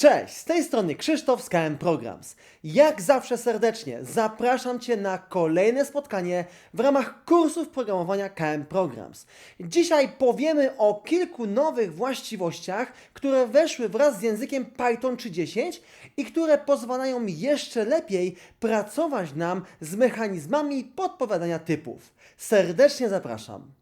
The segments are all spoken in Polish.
Cześć, z tej strony Krzysztof z KM Programs. Jak zawsze serdecznie zapraszam Cię na kolejne spotkanie w ramach kursów programowania KM Programs. Dzisiaj powiemy o kilku nowych właściwościach, które weszły wraz z językiem Python 3.10 i które pozwalają jeszcze lepiej pracować nam z mechanizmami podpowiadania typów. Serdecznie zapraszam.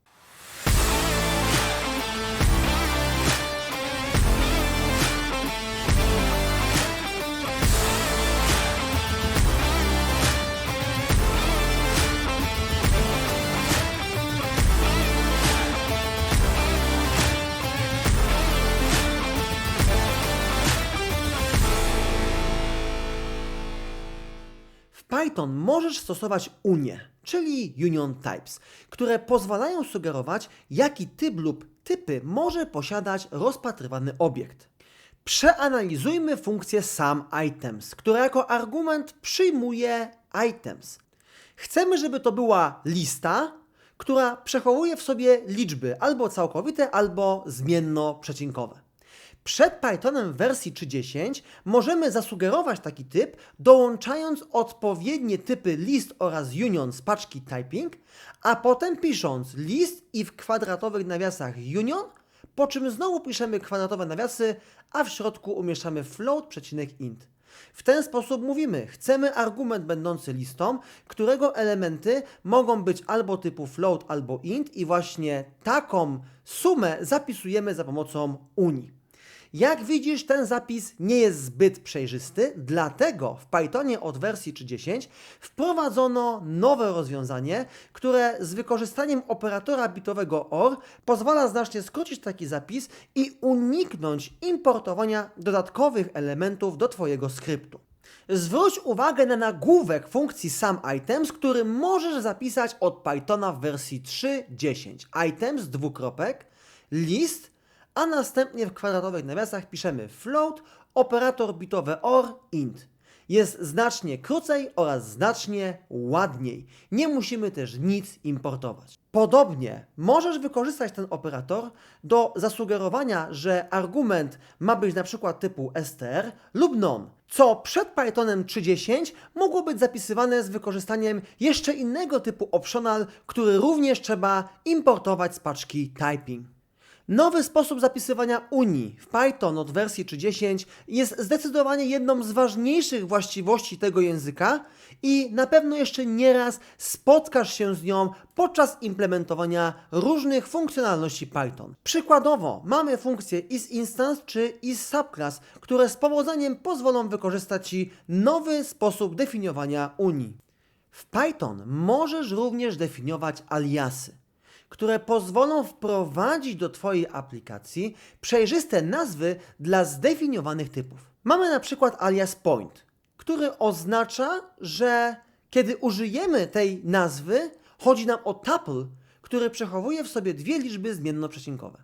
Python możesz stosować unie, czyli union types, które pozwalają sugerować, jaki typ lub typy może posiadać rozpatrywany obiekt. Przeanalizujmy funkcję SumItems, która jako argument przyjmuje items. Chcemy, żeby to była lista, która przechowuje w sobie liczby albo całkowite, albo zmienno-przecinkowe. Przed Pythonem wersji 3.10 możemy zasugerować taki typ, dołączając odpowiednie typy list oraz union z paczki typing, a potem pisząc list i w kwadratowych nawiasach union, po czym znowu piszemy kwadratowe nawiasy, a w środku umieszczamy float przecinek int. W ten sposób mówimy, chcemy argument będący listą, którego elementy mogą być albo typu float, albo int i właśnie taką sumę zapisujemy za pomocą uni. Jak widzisz, ten zapis nie jest zbyt przejrzysty, dlatego w Pythonie od wersji 3.10 wprowadzono nowe rozwiązanie, które z wykorzystaniem operatora bitowego OR pozwala znacznie skrócić taki zapis i uniknąć importowania dodatkowych elementów do Twojego skryptu. Zwróć uwagę na nagłówek funkcji SumItems, który możesz zapisać od Pythona w wersji 3.10. Items, dwukropek, list, a następnie w kwadratowych nawiasach piszemy float, operator bitowy OR, int. Jest znacznie krócej oraz znacznie ładniej. Nie musimy też nic importować. Podobnie możesz wykorzystać ten operator do zasugerowania, że argument ma być na przykład typu str lub non, co przed Pythonem 3.10 mogło być zapisywane z wykorzystaniem jeszcze innego typu optional, który również trzeba importować z paczki typing. Nowy sposób zapisywania Unii w Python od wersji 3.10 jest zdecydowanie jedną z ważniejszych właściwości tego języka i na pewno jeszcze nieraz spotkasz się z nią podczas implementowania różnych funkcjonalności Python. Przykładowo mamy funkcję isInstance czy isSubclass, które z powodzeniem pozwolą wykorzystać Ci nowy sposób definiowania Unii. W Python możesz również definiować aliasy które pozwolą wprowadzić do Twojej aplikacji przejrzyste nazwy dla zdefiniowanych typów. Mamy na przykład alias point, który oznacza, że kiedy użyjemy tej nazwy, chodzi nam o tuple, który przechowuje w sobie dwie liczby zmiennoprzecinkowe.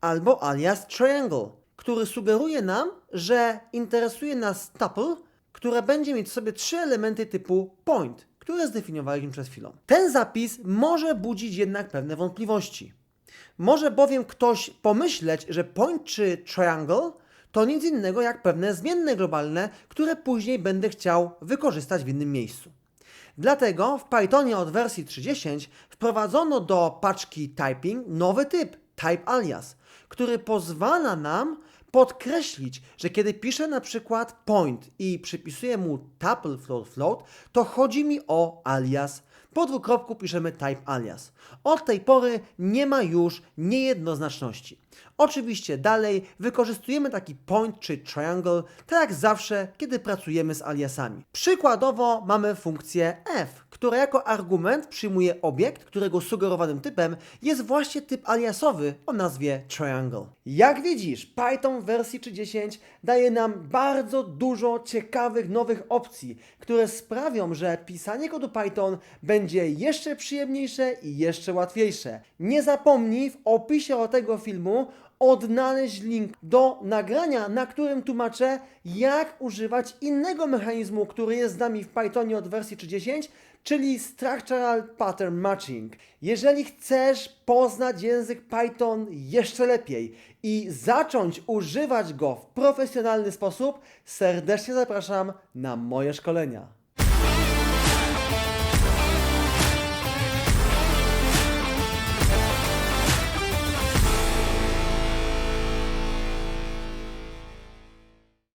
Albo alias triangle, który sugeruje nam, że interesuje nas tuple, które będzie mieć w sobie trzy elementy typu point, które zdefiniowaliśmy przed chwilą. Ten zapis może budzić jednak pewne wątpliwości. Może bowiem ktoś pomyśleć, że point czy triangle to nic innego jak pewne zmienne globalne, które później będę chciał wykorzystać w innym miejscu. Dlatego w Pythonie od wersji 3.10 wprowadzono do paczki typing nowy typ, type alias, który pozwala nam podkreślić, że kiedy piszę na przykład point i przypisuję mu tuple float float, to chodzi mi o alias. Po dwukropku piszemy type alias. Od tej pory nie ma już niejednoznaczności. Oczywiście dalej wykorzystujemy taki point czy triangle, tak jak zawsze, kiedy pracujemy z aliasami. Przykładowo mamy funkcję f, która jako argument przyjmuje obiekt, którego sugerowanym typem jest właśnie typ aliasowy o nazwie triangle. Jak widzisz, Python w wersji 3.10 daje nam bardzo dużo ciekawych nowych opcji, które sprawią, że pisanie kodu Python będzie jeszcze przyjemniejsze i jeszcze łatwiejsze. Nie zapomnij w opisie o tego filmu odnaleźć link do nagrania, na którym tłumaczę, jak używać innego mechanizmu, który jest z nami w Pythonie od wersji 3.10, czyli Structural Pattern Matching. Jeżeli chcesz poznać język Python jeszcze lepiej i zacząć używać go w profesjonalny sposób, serdecznie zapraszam na moje szkolenia.